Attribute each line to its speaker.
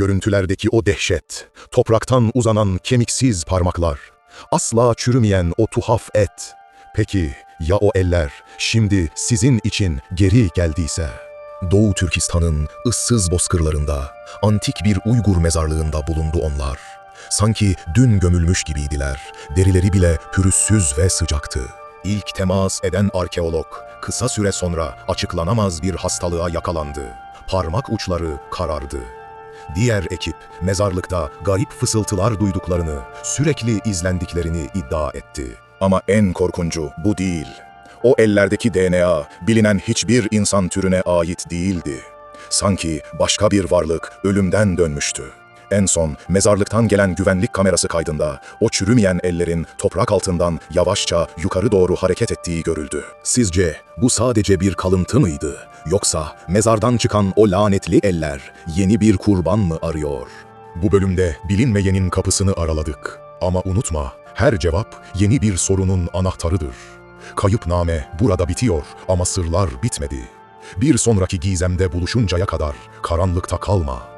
Speaker 1: Görüntülerdeki o dehşet, topraktan uzanan kemiksiz parmaklar, asla çürümeyen o tuhaf et. Peki ya o eller şimdi sizin için geri geldiyse? Doğu Türkistan'ın ıssız bozkırlarında, antik bir Uygur mezarlığında bulundu onlar. Sanki dün gömülmüş gibiydiler, derileri bile pürüzsüz ve sıcaktı. İlk temas eden arkeolog, kısa süre sonra açıklanamaz bir hastalığa yakalandı. Parmak uçları karardı. Diğer ekip mezarlıkta garip fısıltılar duyduklarını, sürekli izlendiklerini iddia etti. Ama en korkuncu bu değil. O ellerdeki DNA bilinen hiçbir insan türüne ait değildi. Sanki başka bir varlık ölümden dönmüştü. En son mezarlıktan gelen güvenlik kamerası kaydında o çürümeyen ellerin toprak altından yavaşça yukarı doğru hareket ettiği görüldü. Sizce bu sadece bir kalıntı mıydı? Yoksa mezardan çıkan o lanetli eller yeni bir kurban mı arıyor? Bu bölümde bilinmeyenin kapısını araladık. Ama unutma, her cevap yeni bir sorunun anahtarıdır. Kayıpname burada bitiyor ama sırlar bitmedi. Bir sonraki gizemde buluşuncaya kadar karanlıkta kalma.